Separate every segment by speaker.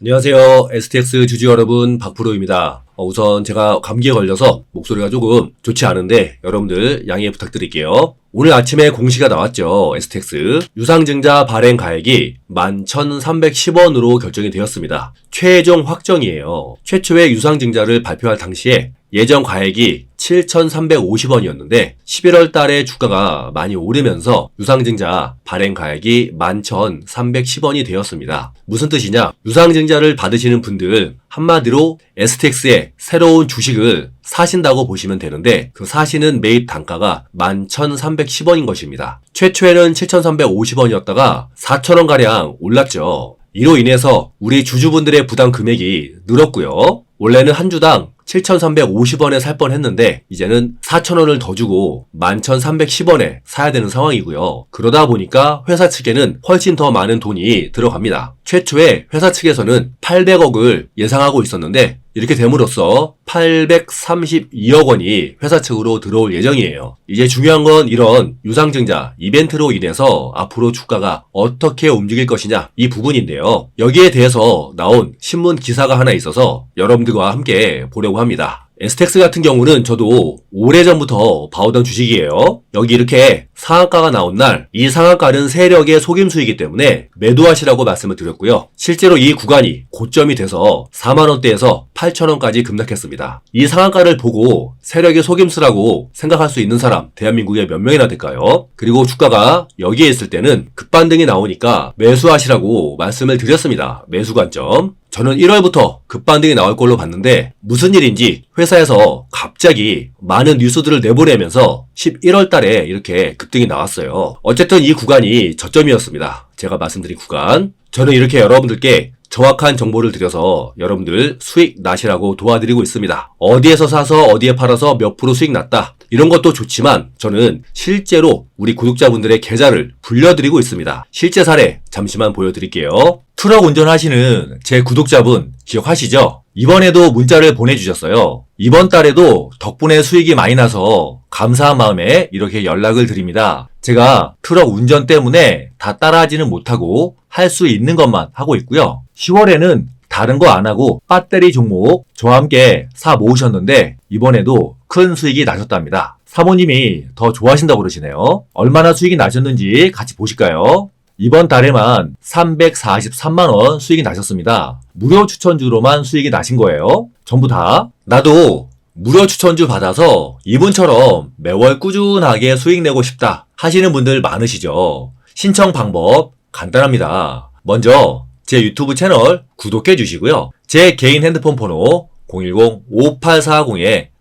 Speaker 1: 안녕하세요. STX 주주 여러분, 박프로입니다. 어, 우선 제가 감기에 걸려서 목소리가 조금 좋지 않은데 여러분들 양해 부탁드릴게요. 오늘 아침에 공시가 나왔죠. STX. 유상증자 발행 가액이 11,310원으로 결정이 되었습니다. 최종 확정이에요. 최초의 유상증자를 발표할 당시에 예정 가액이 7,350원이었는데 11월 달에 주가가 많이 오르면서 유상증자 발행 가액이 11,310원이 되었습니다. 무슨 뜻이냐? 유상증자를 받으시는 분들 한마디로 STX의 새로운 주식을 사신다고 보시면 되는데 그 사시는 매입 단가가 11,310원인 것입니다. 최초에는 7,350원이었다가 4,000원가량 올랐죠. 이로 인해서 우리 주주분들의 부담 금액이 늘었고요. 원래는 한 주당 7,350원에 살 뻔 했는데 이제는 4,000원을 더 주고 11,310원에 사야 되는 상황이고요. 그러다 보니까 회사 측에는 훨씬 더 많은 돈이 들어갑니다. 최초에 회사 측에서는 800억을 예상하고 있었는데 이렇게 됨으로써 832억 원이 회사 측으로 들어올 예정이에요. 이제 중요한 건 이런 유상증자 이벤트로 인해서 앞으로 주가가 어떻게 움직일 것이냐 이 부분인데요. 여기에 대해서 나온 신문 기사가 하나 있어서 여러분들과 함께 보려고 합니다. STX 같은 경우는 저도 오래전부터 봐오던 주식이에요. 여기 이렇게 상한가가 나온 날 이 상한가는 세력의 속임수이기 때문에 매도하시라고 말씀을 드렸고요. 실제로 이 구간이 고점이 돼서 4만원대에서 8천원까지 급락했습니다. 이 상한가를 보고 세력의 속임수라고 생각할 수 있는 사람 대한민국에 몇 명이나 될까요? 그리고 주가가 여기에 있을 때는 급반등이 나오니까 매수하시라고 말씀을 드렸습니다. 매수 관점. 저는 1월부터 급반등이 나올 걸로 봤는데 무슨 일인지 회사에서 갑자기 많은 뉴스들을 내보내면서 11월 달에 이렇게 급등이 나왔어요. 어쨌든 이 구간이 저점이었습니다. 제가 말씀드린 구간. 저는 이렇게 여러분들께 정확한 정보를 드려서 여러분들 수익 나시라고 도와드리고 있습니다. 어디에서 사서 어디에 팔아서 몇 프로 수익 났다. 이런 것도 좋지만 저는 실제로 우리 구독자분들의 계좌를 불려드리고 있습니다. 실제 사례 잠시만 보여드릴게요. 트럭 운전하시는 제 구독자분 기억하시죠? 이번에도 문자를 보내주셨어요. 이번 달에도 덕분에 수익이 많이 나서 감사한 마음에 이렇게 연락을 드립니다. 제가 트럭 운전 때문에 다 따라하지는 못하고 할 수 있는 것만 하고 있고요. 10월에는 다른 거 안 하고 배터리 종목 저와 함께 사 모으셨는데 이번에도 큰 수익이 나셨답니다. 사모님이 더 좋아하신다고 그러시네요. 얼마나 수익이 나셨는지 같이 보실까요? 이번 달에만 343만원 수익이 나셨습니다. 무료 추천주로만 수익이 나신 거예요. 전부 다. 나도 무료 추천주 받아서 이분처럼 매월 꾸준하게 수익 내고 싶다 하시는 분들 많으시죠. 신청 방법 간단합니다. 먼저 제 유튜브 채널 구독해 주시고요. 제 개인 핸드폰 번호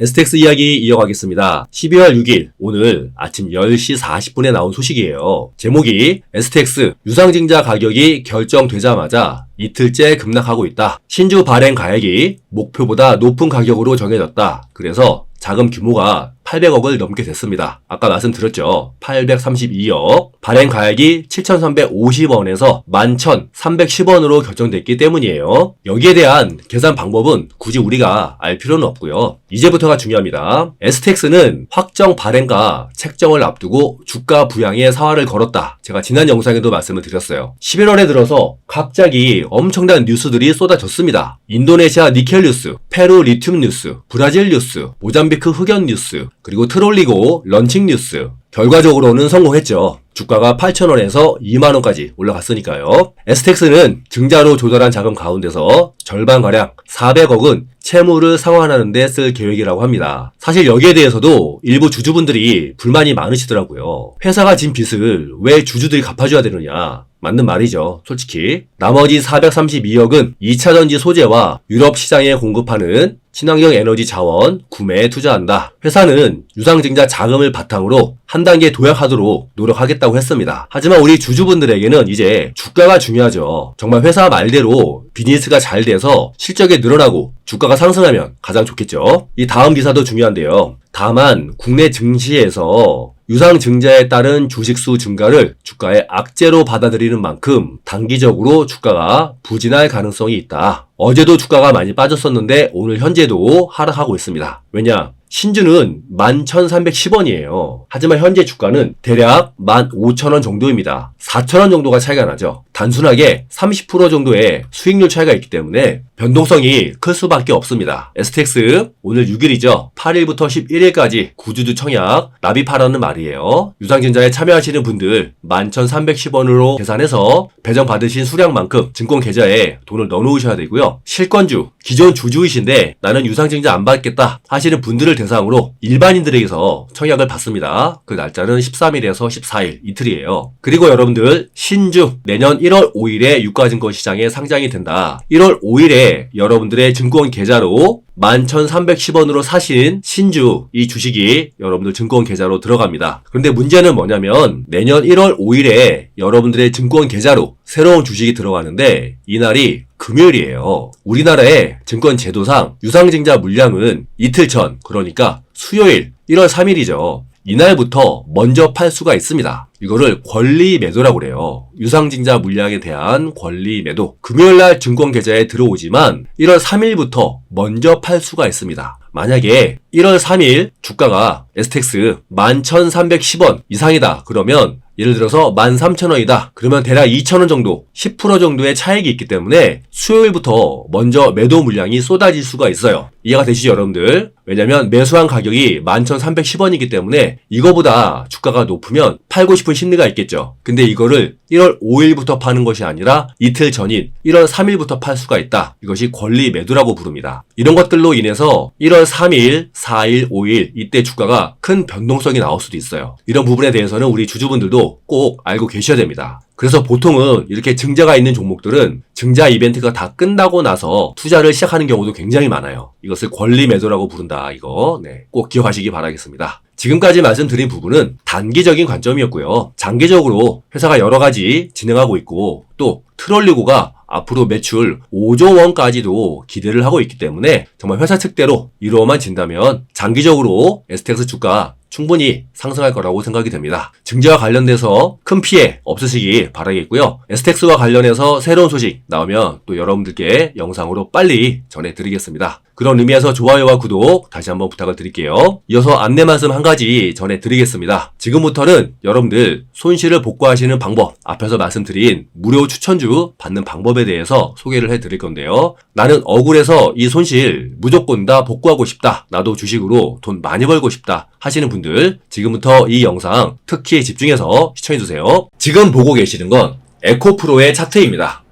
Speaker 1: STX 이야기 이어가겠습니다. 12월 6일 오늘 아침 10시 40분에 나온 소식이에요. 제목이 STX 유상증자 가격이 결정되자마자 이틀째 급락하고 있다. 신주 발행 가액이 목표보다 높은 가격으로 정해졌다. 그래서 자금 규모가 800억을 넘게 됐습니다. 아까 말씀드렸죠. 832억. 발행 가액이 7,350원에서 11,310원으로 결정됐기 때문이에요. 여기에 대한 계산 방법은 굳이 우리가 알 필요는 없고요. 이제부터가 중요합니다. STX는 확정 발행과 책정을 앞두고 주가 부양에 사활을 걸었다. 제가 지난 영상에도 말씀을 드렸어요. 11월에 들어서 갑자기 엄청난 뉴스들이 쏟아졌습니다. 인도네시아 니켈 뉴스, 페루 리튬 뉴스, 브라질 뉴스, 모잠비크 흑연 뉴스, 그리고 트롤리고 런칭 뉴스. 결과적으로는 성공했죠. 주가가 8,000원에서 2만원까지 올라갔으니까요. STX는 증자로 조달한 자금 가운데서 절반가량 400억은 채무를 상환하는 데 쓸 계획이라고 합니다. 사실 여기에 대해서도 일부 주주분들이 불만이 많으시더라고요. 회사가 진 빚을 왜 주주들이 갚아줘야 되느냐. 맞는 말이죠. 솔직히. 나머지 432억은 2차전지 소재와 유럽 시장에 공급하는 친환경 에너지 자원 구매에 투자한다. 회사는 유상증자 자금을 바탕으로 한한 단계 도약하도록 노력하겠 다고 했습니다. 하지만 우리 주주분들에게는 이제 주가가 중요하죠. 정말 회사 말대로 비즈니스가 잘 돼서 실적이 늘어나고 주가가 상승하면 가장 좋겠죠. 이 다음 기사도 중요한데요. 다만 국내 증시에서 유상 증자에 따른 주식수 증가를 주가의 악재로 받아들이는 만큼 단기적으로 주가가 부진할 가능성이 있다. 어제도 주가가 많이 빠졌었는데 오늘 현재도 하락하고 있습니다. 왜냐? 신주는 11,310원이에요. 하지만 현재 주가는 대략 15,000원 정도입니다. 4,000원 정도가 차이가 나죠. 단순하게 30% 정도의 수익률 차이가 있기 때문에 변동성이 클 수밖에 없습니다. STX 오늘 6일이죠. 8일부터 11일까지 구주주 청약 납입하라는 말이에요. 유상증자에 참여하시는 분들 11,310원으로 계산해서 배정 받으신 수량만큼 증권 계좌에 돈을 넣어놓으셔야 되고요. 실권주, 기존 주주이신데 나는 유상증자 안 받겠다 하시는 분들을 대상으로 일반인들에게서 청약을 받습니다. 그 날짜는 13일에서 14일 이틀이에요. 그리고 여러분들 신주 내년 1월 5일에 유가증권 시장에 상장이 된다. 1월 5일에 여러분들의 증권 계좌로 11,310원으로 사신 신주 이 주식이 여러분들 증권 계좌로 들어갑니다. 그런데 문제는 뭐냐면 내년 1월 5일에 여러분들의 증권 계좌로 새로운 주식이 들어가는데 이날이 금요일이에요. 우리나라의 증권 제도상 유상증자 물량은 이틀 전 그러니까 수요일 1월 3일이죠. 이날부터 먼저 팔 수가 있습니다. 이거를 권리 매도라고 그래요. 유상증자 물량에 대한 권리 매도. 금요일날 증권 계좌에 들어오지만 1월 3일부터 먼저 팔 수가 있습니다. 만약에 1월 3일 주가가 STX 11,310원 이상이다. 그러면 예를 들어서 13,000원이다. 그러면 대략 2,000원 정도, 10% 정도의 차익이 있기 때문에 수요일부터 먼저 매도 물량이 쏟아질 수가 있어요. 이해가 되시죠, 여러분들? 왜냐면 매수한 가격이 11,310원이기 때문에 이거보다 주가가 높으면 팔고 싶은 심리가 있겠죠. 근데 이거를 1월 5일부터 파는 것이 아니라 이틀 전인 1월 3일부터 팔 수가 있다. 이것이 권리 매도라고 부릅니다. 이런 것들로 인해서 1월 3일, 4일, 5일 이때 주가가 큰 변동성이 나올 수도 있어요. 이런 부분에 대해서는 우리 주주분들도 꼭 알고 계셔야 됩니다. 그래서 보통은 이렇게 증자가 있는 종목들은 증자 이벤트가 다 끝나고 나서 투자를 시작하는 경우도 굉장히 많아요. 이것을 권리 매도라고 부른다. 이거 네, 꼭 기억하시기 바라겠습니다. 지금까지 말씀드린 부분은 단기적인 관점이었고요. 장기적으로 회사가 여러 가지 진행하고 있고 또 트롤리고가 앞으로 매출 5조 원까지도 기대를 하고 있기 때문에 정말 회사 측대로 이루어만 진다면 장기적으로 STX 주가 충분히 상승할 거라고 생각이 됩니다. 증자와 관련돼서 큰 피해 없으시기 바라겠고요. STX와 관련해서 새로운 소식 나오면 또 여러분들께 영상으로 빨리 전해드리겠습니다. 그런 의미에서 좋아요와 구독 다시 한번 부탁을 드릴게요. 이어서 안내 말씀 한 가지 전해드리겠습니다. 지금부터는 여러분들 손실을 복구하시는 방법, 앞에서 말씀드린 무료 추천주 받는 방법에 대해서 소개를 해 드릴 건데요. 나는 억울해서 이 손실 무조건 다 복구하고 싶다. 나도 주식으로 돈 많이 벌고 싶다. 하시는 분들 지금부터 이 영상 특히 집중해서 시청해 주세요. 지금 보고 계시는 건 에코프로의 차트입니다.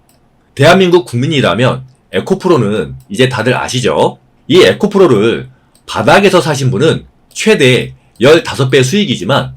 Speaker 1: 대한민국 국민이라면 에코프로는 이제 다들 아시죠? 이 에코프로를 바닥에서 사신 분은 최대 15배 수익이지만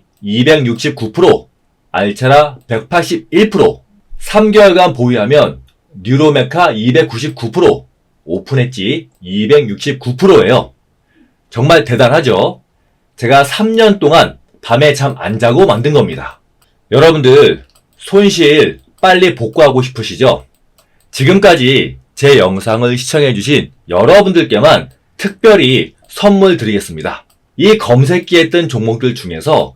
Speaker 1: 269%, 알차라 181%, 3개월간 보유하면 뉴로메카 299%, 오픈엣지 269%예요. 정말 대단하죠? 제가 3년 동안 밤에 잠 안 자고 만든 겁니다. 여러분들 손실 빨리 복구하고 싶으시죠? 지금까지 제 영상을 시청해주신 여러분들께만 특별히 선물 드리겠습니다. 이 검색기에 뜬 종목들 중에서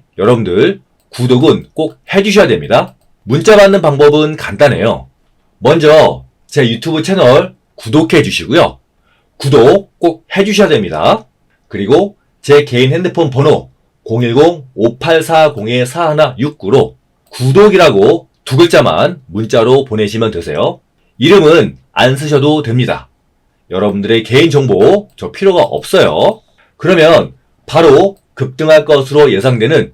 Speaker 1: 여러분들 구독은 꼭 해주셔야 됩니다. 문자 받는 방법은 간단해요. 먼저 제 유튜브 채널 구독해 주시고요. 구독 꼭 해주셔야 됩니다. 그리고 제 개인 핸드폰 번호 010-5840-4169로 구독이라고 두 글자만 문자로 보내시면 되세요. 이름은 안 쓰셔도 됩니다. 여러분들의 개인정보 저 필요가 없어요. 그러면 바로 급등할 것으로 예상되는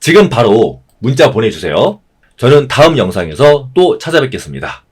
Speaker 1: 지금 바로 문자 보내주세요. 저는 다음 영상에서 또 찾아뵙겠습니다.